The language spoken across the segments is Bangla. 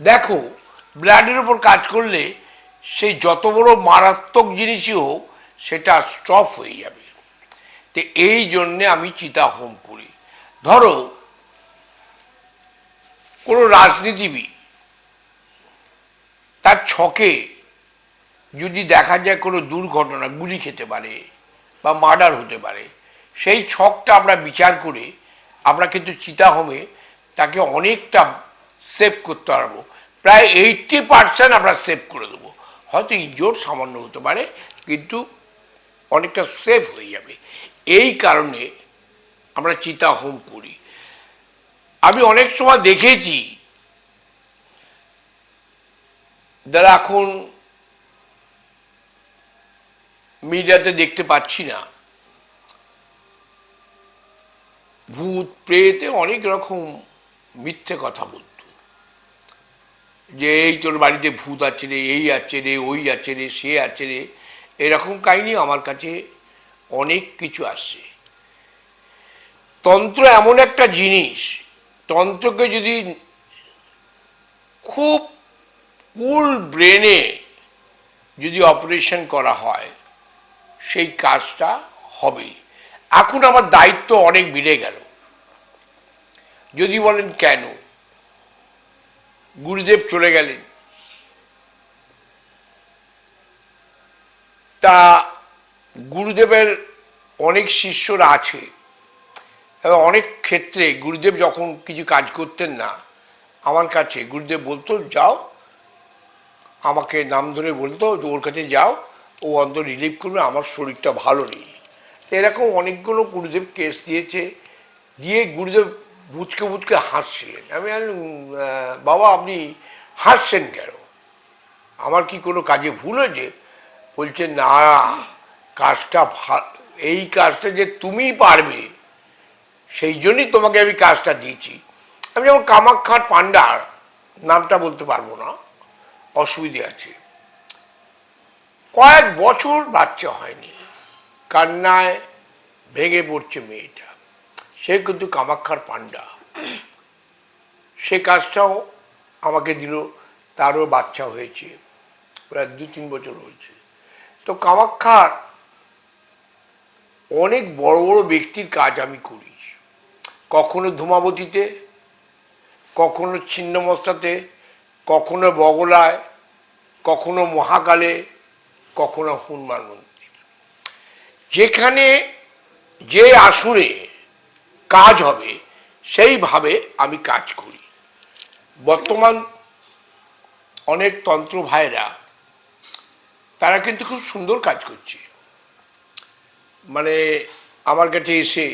দেখো ব্লাডের উপর কাজ করলে সেই যত বড় মারাত্মক জিনিসই হোক, সেটা স্টপ হয়ে যাবে। তো এই জন্যে আমি চিতা হোম করি। ধরো, কোনো রাজনীতিবিদ তার ছকে যদি দেখা যায় কোনো দুর্ঘটনা, গুলি খেতে পারে বা মার্ডার হতে পারে, সেই ছকটা আমরা বিচার করে, আমরা কিন্তু চিতাহোমে তাকে অনেকটা সেভ করতে পারব প্রায় এইটটি পার্সেন্ট আমরা সেভ করে দেবো। হয়তো ইনজোর সামান্য হতে পারে, কিন্তু অনেকটা সেভ হয়ে যাবে। এই কারণে আমরা চিতা হোম করি। আমি অনেক সময় দেখেছি, যারা এখন মিডিয়াতে দেখতে পাচ্ছি না, ভূত, প্রেতে, অনেক রকম মিথ্যে কথা বলত যে, এই তোর বাড়িতে ভূত আছে রে, এই আছে রে, ওই আছে রে, সে আছে রে। এরকম কাহিনী আমার কাছে অনেক কিছু আসে তন্ত্র এমন একটা জিনিস, তন্ত্রকে যদি খুব ফুল ব্রেনে যদি অপারেশন করা হয়, সেই কাজটা হবে এখন আমার দায়িত্ব অনেক বেড়ে গেল। যদি বলেন কেন? গুরুদেব চলে গেলেন। তা গুরুদেবের অনেক শিষ্যরা আছে। এবং অনেক ক্ষেত্রে গুরুদেব যখন কিছু কাজ করতেন না, আমার কাছে গুরুদেব বলতো, যাও, আমাকে নাম ধরে বলতো যে ওর কাছে যাও, ও অন্তর রিলিভ করবে, আমার শরীরটা ভালো নেই। এরকম অনেকগুলো গুরুদেব কেস দিয়েছে। দিয়ে গুরুদেব বুচকে বুচকে হাসছিলেন। আমি বাবা, আপনি হাসছেন কেন? আমার কি কোনো কাজে ভুল হয়েছে? বলছে, না, কাজটা এই কাজটা যে তুমি পারবে, সেই জন্যই তোমাকে আমি কাজটা দিয়েছি। আমি যেমন কামাক্ষার পান্ডার নামটা বলতে পারব না, অসুবিধে আছে। কয়েক বছর বাচ্চা হয়নি, কান্নায় ভেঙে পড়ছে মেয়েটা। সে কিন্তু কামাক্ষার পান্ডা সে কাজটাও আমাকে দিল, তারও বাচ্চা হয়েছে, প্রায় দু তিন বছর হয়েছে। তো কামাক্ষার অনেক বড় বড় ব্যক্তির কাজ আমি করি। কখনো ধূমাবতীতে, কখনো ছিন্নমস্তাতে, কখনো বগলায়, কখনো মহাকালে, কখনো হনুমান মন্দির। যেখানে যে আসনে কাজ হবে, সেইভাবে আমি কাজ করি। বর্তমান অনেক তন্ত্র ভাইরা তারা কিন্তু খুব সুন্দর কাজ করছে। মানে আমার কাছে এসে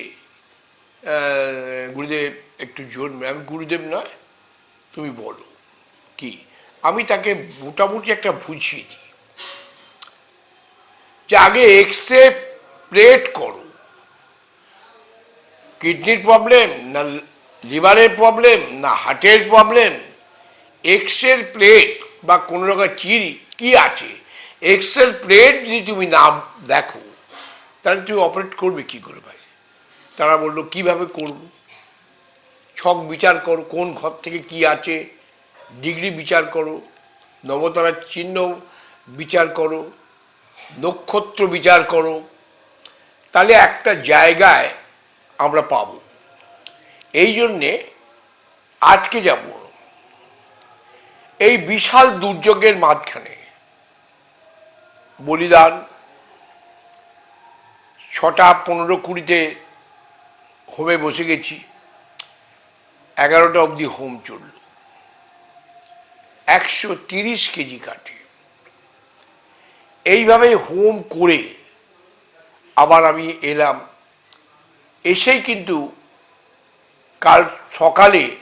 গুরুদেব একটু জোর আমি গুরুদেব নয়, তুমি বলো, কি? আমি তাকে মোটামুটি একটা বুঝিয়ে দিই। যে আগে এক্স প্লেট করো কিডনির প্রবলেম না লিভারের প্রবলেম না হার্টের প্রবলেম এক্সের প্লেট বা কোনো রকম চিরি কি আছে? এক্সের প্লেট যদি তুমি না দেখো, তাহলে তুমি অপারেট করবে কি করে ভাই? তারা বলল, কীভাবে করব? ছক বিচার করো, কোন ঘর থেকে কি আছে? ডিগ্রি বিচার করো, নবতারার চিহ্ন বিচার করো, নক্ষত্র বিচার করো। তাহলে একটা জায়গায় আমরা পাব। এই জন্যে আজকে যাব। এই বিশাল দুর্যোগের মাঝখানে বলিদান ছটা পনেরো কুড়িতে হোমে বসে গেছি। এগারোটা অবধি হোম চলল। একশো তিরিশ কেজি কাঠে। এইভাবে হোম করে আবার আমি এলাম এসেই কিন্তু কাল সকালে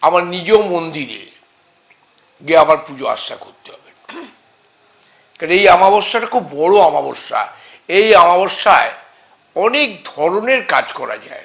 আমার নিজ মন্দিরে গিয়ে আমার পুজো আশা করতে হবে। কারণ এই অমাবস্যাটা খুব বড় অমাবস্যা। এই অমাবস্যায় অনেক ধরনের কাজ করা যায়।